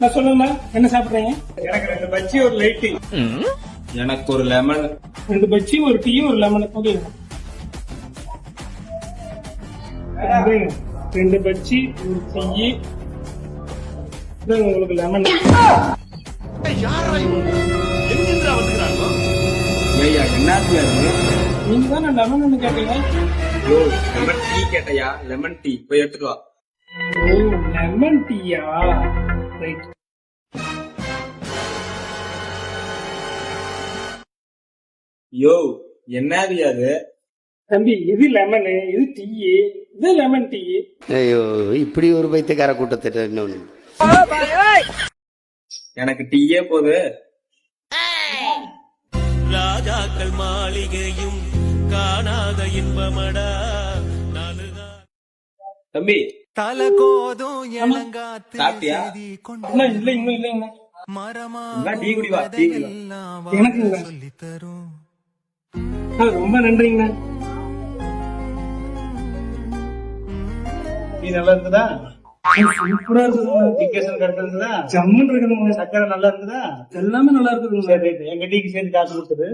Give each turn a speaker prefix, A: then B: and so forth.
A: நான் சொல்லுங்கண்ணா என்ன சாப்பிடுறீங்க?
B: எனக்கு ரெண்டு பச்சி ஒரு லைட்டு
C: எனக்கு ஒரு லெமன்
A: ரெண்டு பஜ்ஜி ஒரு டீ ஒரு லெமன் ஓகே. ரெண்டு பஜ்ஜி ஒரு டீ உங்களுக்கு லெமன் நீங்க தானே லெமன் கேட்டீங்க?
C: லெமன் டீ கேட்டையா? லெமன் டீ போய் எடுத்துட்டு வா.
A: ஓ லெமன் டீயா ரைட்
C: யோ என்னது அது?
A: தம்பி இது லெமனு இது டீ இது லெமன் டீ
D: ஐயோ இப்படி ஒரு பைத்தியக்கார கூட்டத்திட்ட இன்னொன்னு.
C: எனக்கு டீயே போது.
E: ராஜாக்கள் மாளிகையும் காணாத இன்பமடா.
C: தம்பி
E: தல கோதும் இளங்காத்து
A: இன்னும் இல்லைங்கண்ணா
E: மரமா. சொல்லி தரும்
A: ரொம்ப நன்றிங்கண்ணா
B: டீ நல்லா இருக்குதா
A: சூப்பரா இருக்குதுங்க
B: டிக்கெஷன்
A: ஜம்முன்னு இருக்குதுங்க.
B: சக்கரை நல்லா இருக்குதா
A: எல்லாமே நல்லா இருக்குதுங்க.
B: எங்க டீக்கு சேர்த்து காசு கொடுத்துரு